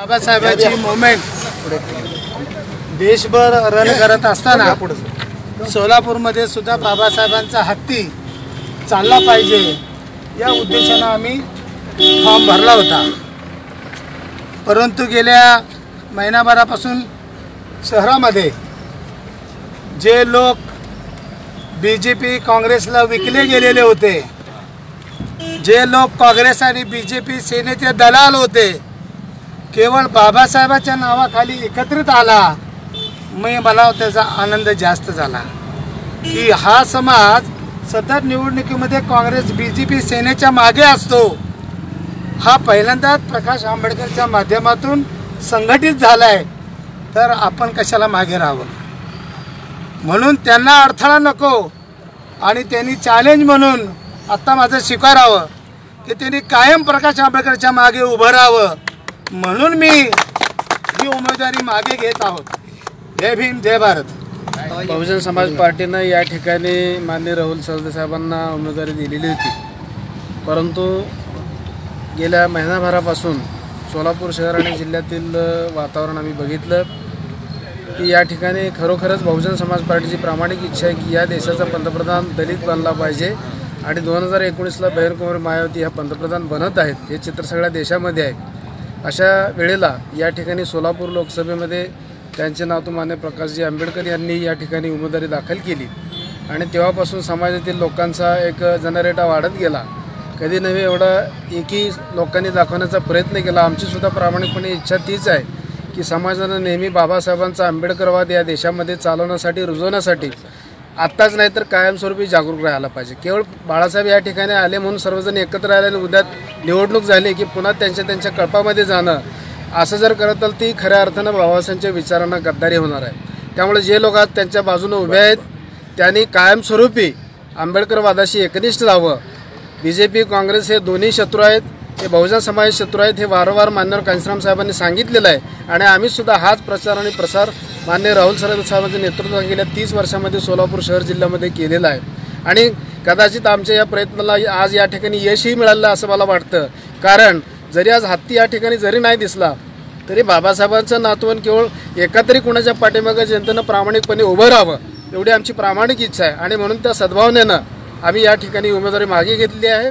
बाबासाहेबांची मुवमेंट देशभर रन करत असताना सोलापूरमध्ये सुद्धा बाबासाहेबांचा हत्ती चालला पाहिजे या उद्देशानं आम्ही फॉर्म भरला होता. परंतु गेल्या महिनाभरापासून शहरामध्ये जे लोक बी जे पी काँग्रेसला विकले गेलेले होते जे लोक काँग्रेस आणि बी जे पी सेनेचे दलाल होते केवळ बाबासाहेबाच्या नावाखाली एकत्रित आला मी मला त्याचा आनंद जास्त झाला. की हा समाज सतत निवडणुकीमध्ये काँग्रेस बी जे पी सेनेच्या मागे असतो. हा पहिल्यांदाच प्रकाश आंबेडकरच्या माध्यमातून संघटित झाला आहे तर आपण कशाला मागे राहावं? म्हणून त्यांना अडथळा नको आणि त्यांनी चॅलेंज म्हणून आत्ता माझं स्वीकारावं की त्यांनी कायम प्रकाश आंबेडकरच्या मागे उभं राहावं. म्हणून मी ही उमेदवारी मागे घेत आहोत. जय भीम जय भारत. बहुजन समाज पार्टीनं या ठिकाणी माननीय राहुल सरदे साहेबांना उमेदवारी दिलेली होती. परंतु गेल्या महिनाभरापासून सोलापूर शहर आणि जिल्ह्यातील वातावरण आम्ही बघितलं की या ठिकाणी खरोखरच बहुजन समाज पार्टीची प्रामाणिक इच्छा आहे की या देशाचा पंतप्रधान दलित बनला पाहिजे आणि दोन हजार एकोणीसला बहिरकुमार मायावती ह्या पंतप्रधान बनत आहेत. हे चित्र सगळ्या देशामध्ये आहे. अशा वेळेला या ठिकाणी सोलापूर लोकसभेमध्ये त्यांचे नातू मान्य प्रकाशजी आंबेडकर यांनी या ठिकाणी उमेदवारी दाखल केली. आणि तेव्हापासून समाजातील लोकांचा एक जनरेटा वाढत गेला. कधी नव्हे एवढा एकी लोकांनी दाखवण्याचा प्रयत्न केला. आमचीसुद्धा प्रामाणिकपणे इच्छा तीच आहे की समाजानं नेहमी बाबासाहेबांचा आंबेडकरवाद या देशामध्ये चालवण्यासाठी रुजवण्यासाठी आत्ताच नाही तर कायमस्वरूपी जागरूक राहायला पाहिजे. केवळ बाळासाहेब या ठिकाणी आले म्हणून सर्वजण एकत्र आले आणि उद्या निवडणूक झाली की पुन्हा त्यांच्या त्यांच्या कळपामध्ये जाणं असं जर करत तर ती खऱ्या अर्थानं बाबासाहेबांच्या विचारांना गद्दारी होणार आहे. त्यामुळे जे लोक आज त्यांच्या बाजूने उभे आहेत त्यांनी कायमस्वरूपी आंबेडकरवादाशी एकनिष्ठ राहावं बी जे पी काँग्रेस हे दोन्ही शत्रू आहेत. हे बहुजन समाज शत्रू आहेत हे वारंवार मान्यवर कांशीराम साहेबांनी सांगितलेलं आहे. आणि आम्ही सुद्धा हाच प्रचार आणि प्रसार मान्य राहुल सरद साहेबांच्या नेतृत्वात गेल्या तीस वर्षामध्ये सोलापूर शहर जिल्ह्यामध्ये केलेला आहे. आणि कदाचित आमच्या या प्रयत्नाला आज या ठिकाणी यशही मिळालं असं मला वाटतं. कारण जरी आज हत्ती या ठिकाणी जरी नाही दिसला तरी बाबासाहेबांचं नातवण केवळ एका तरी कुणाच्या पाठीमागं जनतेनं प्रामाणिकपणे उभं राहावं एवढी आमची प्रामाणिक इच्छा आहे. आणि म्हणून त्या सद्भावनेनं आम्ही या ठिकाणी उमेदवारी मागे घेतली आहे.